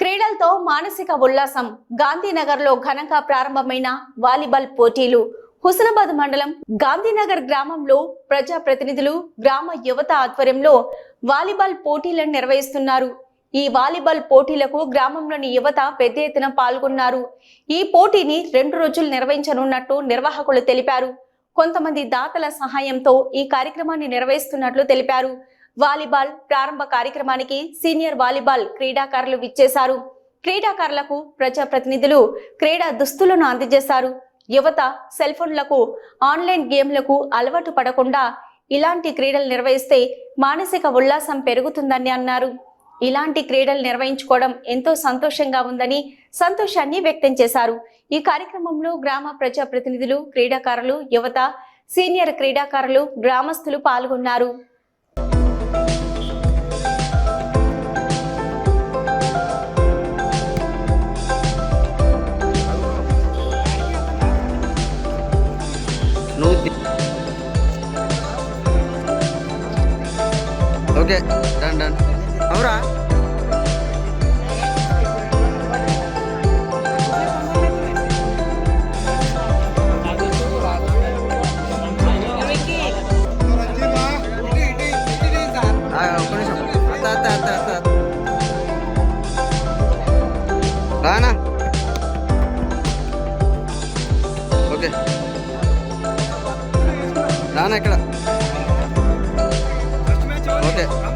క్రీడలతో మానసిక ఉల్లాసం. గాంధీనగర్లో ఘనంగా ప్రారంభమైన వాలీబాల్ పోటీలు. హుస్నాబాద్ మండలం గాంధీనగర్ గ్రామంలో ప్రజా ప్రతినిధులు గ్రామ యువత ఆధ్వర్యంలో వాలీబాల్ పోటీలను నిర్వహిస్తున్నారు. ఈ వాలీబాల్ పోటీలకు గ్రామంలోని యువత పెద్ద ఎత్తున పాల్గొన్నారు. ఈ పోటీని రెండు రోజులు నిర్వహించనున్నట్టు నిర్వాహకులు తెలిపారు. కొంతమంది దాతల సహాయంతో ఈ కార్యక్రమాన్ని నిర్వహిస్తున్నట్లు తెలిపారు. వాలీబాల్ ప్రారంభ కార్యక్రమానికి సీనియర్ వాలీబాల్ క్రీడాకారులు విచ్చేశారు. క్రీడాకారులకు ప్రజా ప్రతినిధులు క్రీడా దుస్తులను అందజేశారు. యువత సెల్ ఫోన్లకు ఆన్లైన్ గేమ్లకు అలవాటు పడకుండా ఇలాంటి క్రీడలు నిర్వహిస్తే మానసిక ఉల్లాసం పెరుగుతుందని అన్నారు. ఇలాంటి క్రీడలు నిర్వహించుకోవడం ఎంతో సంతోషంగా ఉందని సంతోషాన్ని వ్యక్తం చేశారు. ఈ కార్యక్రమంలో గ్రామ ప్రజా ప్రతినిధులు క్రీడాకారులు యువత సీనియర్ క్రీడాకారులు గ్రామస్తులు పాల్గొన్నారు. Okay done done. అవురా. రానా? ఓకే. రానా ఇక్కడ Okay.